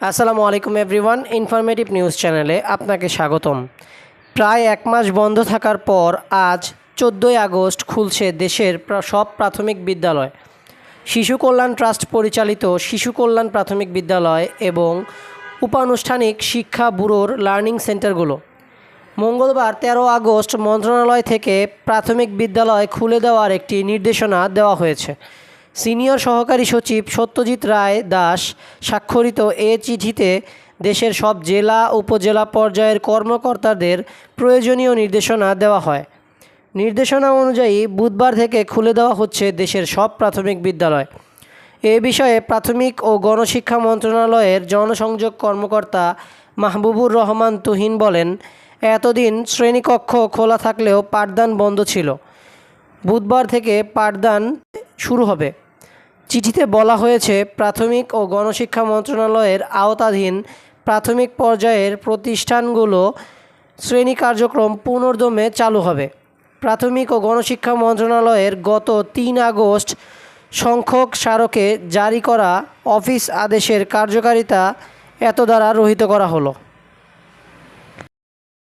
আসসালামু আলাইকুম everyone informative news চ্যানেলে আপনাকে স্বাগতম। প্রায় এক মাস বন্ধ থাকার পর আজ চোদ্দোই আগস্ট খুলছে দেশের সব প্রাথমিক বিদ্যালয়। শিশু কল্যাণ ট্রাস্ট পরিচালিত শিশু কল্যাণ প্রাথমিক বিদ্যালয় এবং উপানুষ্ঠানিক শিক্ষা ব্যুরোর লার্নিং সেন্টারগুলো। মঙ্গলবার তেরো আগস্ট মন্ত্রণালয় থেকে প্রাথমিক বিদ্যালয় খুলে দেওয়ার একটি নির্দেশনা দেওয়া হয়েছে। সিনিয়র সহকারী সচিব সত্যজিৎ রায় দাস স্বাক্ষরিত এ চিঠিতে দেশের সব জেলা, উপজেলা পর্যায়ের কর্মকর্তাদের প্রয়োজনীয় নির্দেশনা দেওয়া হয়। নির্দেশনা অনুযায়ী বুধবার থেকে খুলে দেওয়া হচ্ছে দেশের সব প্রাথমিক বিদ্যালয়। এ বিষয়ে প্রাথমিক ও গণশিক্ষা মন্ত্রণালয়ের জনসংযোগ কর্মকর্তা মাহবুবুর রহমান তুহিন বলেন, এতদিন শ্রেণীকক্ষ খোলা থাকলেও পাঠদান বন্ধ ছিল। বুধবার থেকে পাঠদান শুরু হবে। চিঠিতে বলা হয়েছে, প্রাথমিক ও গণশিক্ষা মন্ত্রণালয়ের আওতাধীন প্রাথমিক পর্যায়ের প্রতিষ্ঠানগুলো শ্রেণি কার্যক্রম পুনর্দমে চালু হবে। প্রাথমিক ও গণশিক্ষা মন্ত্রণালয়ের গত তিন আগস্ট সংখ্যক স্মারকে জারি করা অফিস আদেশের কার্যকারিতা এত দ্বারা রহিত করা হলো।